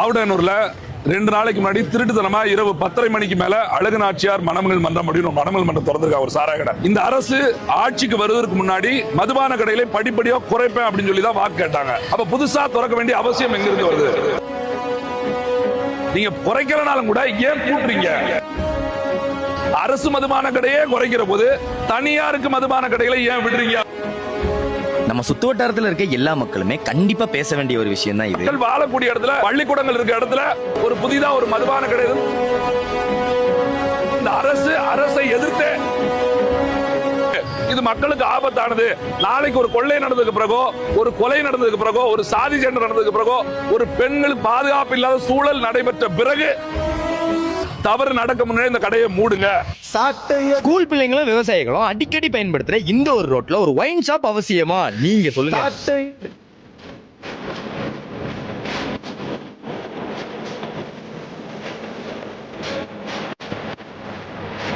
ஆவுடனூர்ல ரெண்டு நாளைக்கு முன்னாடி திருட்டுத்தனமா இரவு பத்தரை மணிக்கு மேல அழகு நாச்சியார் மனமகள் மன்றம் அப்படின்னு மனமகள் மன்றம் திறந்திருக்கா ஒரு சாராய கடை. இந்த அரசு ஆட்சிக்கு வருவதற்கு முன்னாடி மதுபான கடையில படிப்படியா குறைப்பேன் அப்படின்னு சொல்லி தான் வாக்கு கேட்டாங்க. அப்ப புதுசா திறக்க வேண்டிய அவசியம் எங்க இருந்து வருது? நீங்க குறைக்கிறனாலும் கூட ஏன் கூட்டுறீங்க? அரசு மதுபான கடையே குறைக்கிற போது தனியாருக்கு மதுபான கடைகளை ஏன் விடுறீங்க? நம்ம சுத்து வட்டாரத்துல இருக்க எல்லா மக்களுமே கண்டிப்பா பேச வேண்டிய ஒரு விஷயம் தான் இது. மக்கள் வாழக்கூடிய இடத்துல பள்ளிக்கூடங்கள் இருக்க இடத்துல ஒரு புதிதா ஒரு மதுபான கடை இந்த அரசு அரசை எதிர்த்து. இது மக்களுக்கு ஆபத்தானது. நாளைக்கு ஒரு கொள்ளை நடந்ததுக்கு பிறகோ ஒரு கொலை நடந்ததுக்கு பிறகோ ஒரு சாதி சண்டை நடந்ததுக்கு பிறகோ ஒரு பெண்கள் பாதுகாப்பு இல்லாத சூழல் நடைபெற்ற பிறகு தவறு நடக்க முன்னாடி இந்த கடையை மூடுங்க. ஸ்கூல் பிள்ளைங்களும் விவசாயிகளும் அடிக்கடி பயன்படுத்துற இந்த ஒரு ரோட்ல ஒரு ஒயின் ஷாப் அவசியமா? நீங்க சொல்லுங்க.